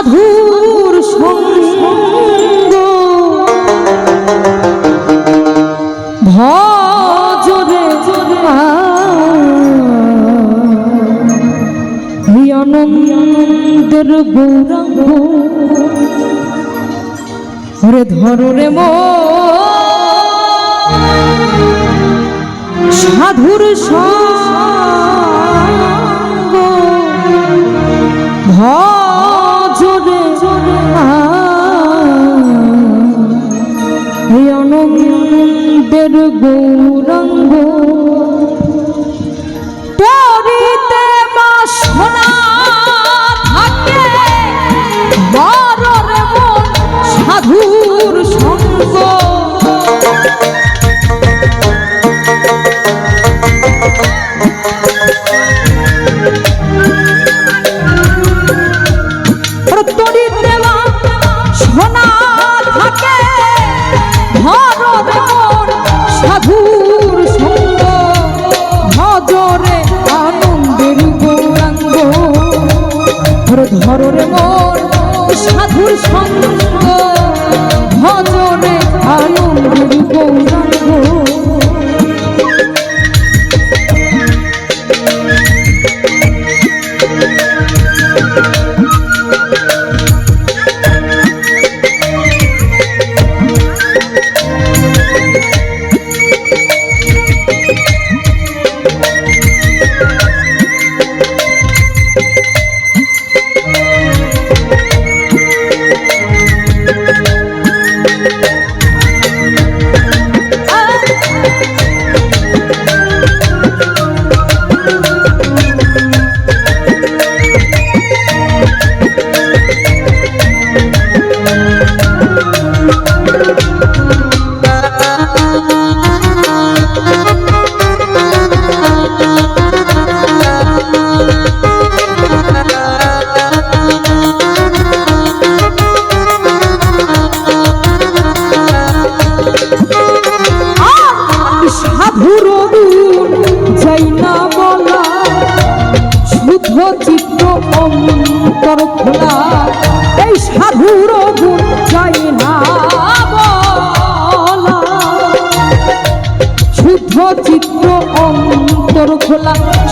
সাধুর সঙ্গ। ভজরে আনন্দের গৌরাঙ্গ। ওরে ধরো রে মো। সাধুর সা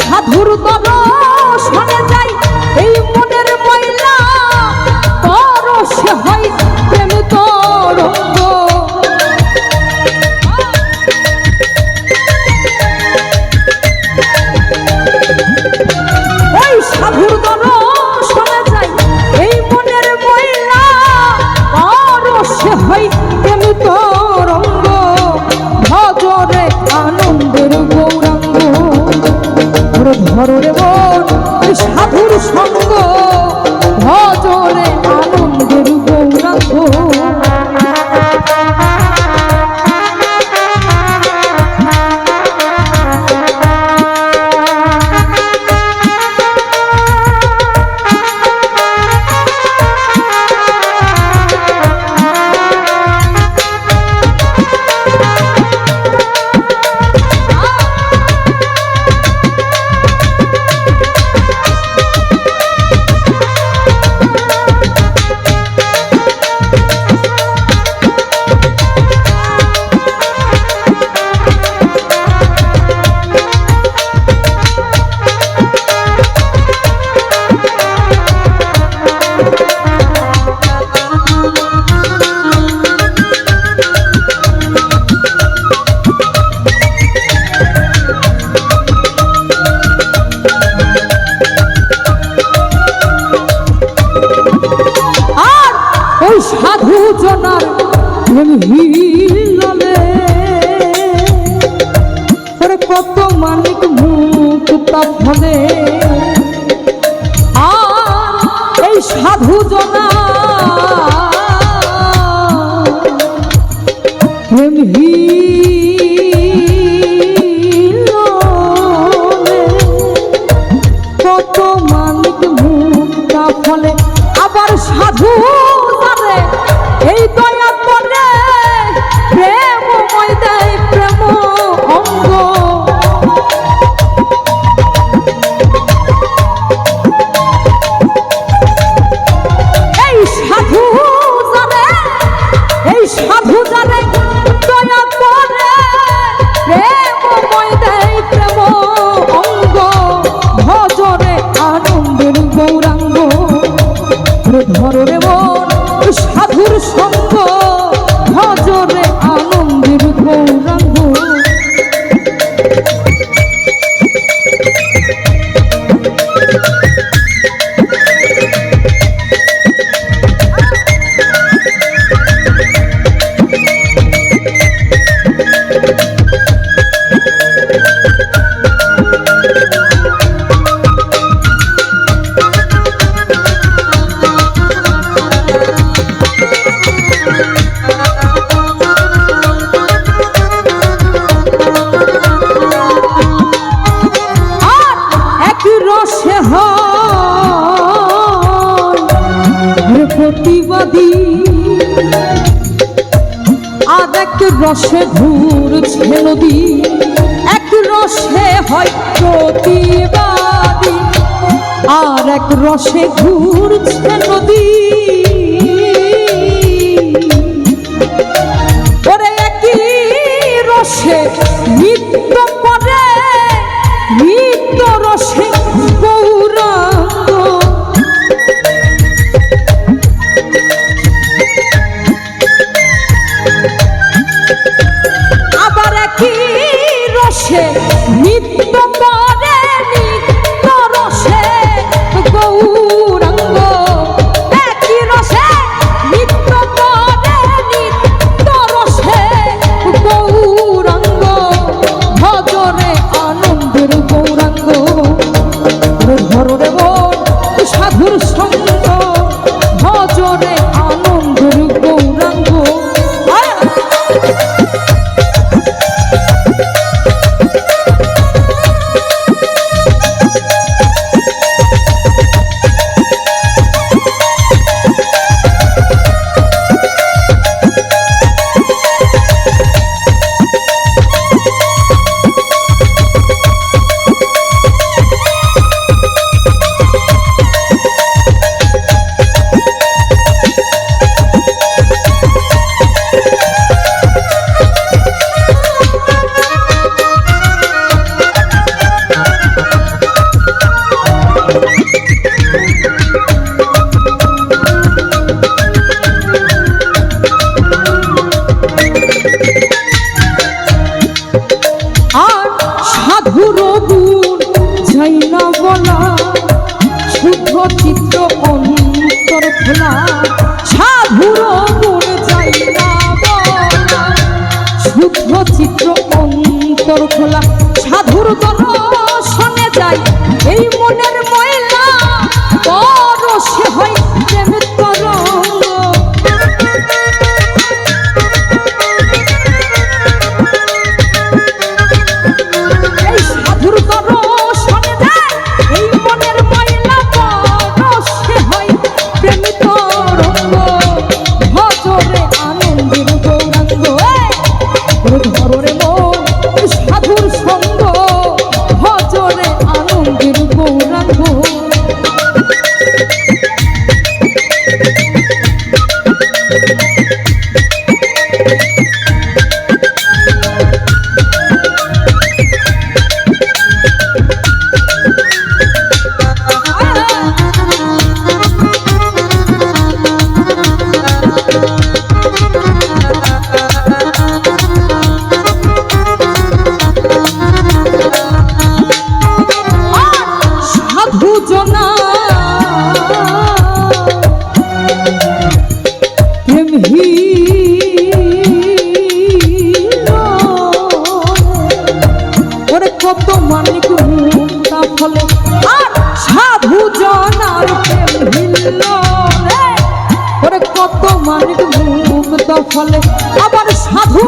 সাধুর ধর রে মন সাধুর সঙ্গ। হিললে কত মানিক মুক্তা ফলে ধরো মন মন রসে ঘুরছে নদী এক রসে হয় প্রতিবাদী, আর এক রসে ঘুরছে নদী ওরে একই রসে নিত্য করে দর খোলা। কত মানুষ মুখ দখলে আবার সাধু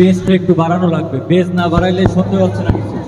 বেসটা একটু বাড়ানো লাগবে। বেস না বাড়াইলে সন্দেহ হচ্ছে না কিছু।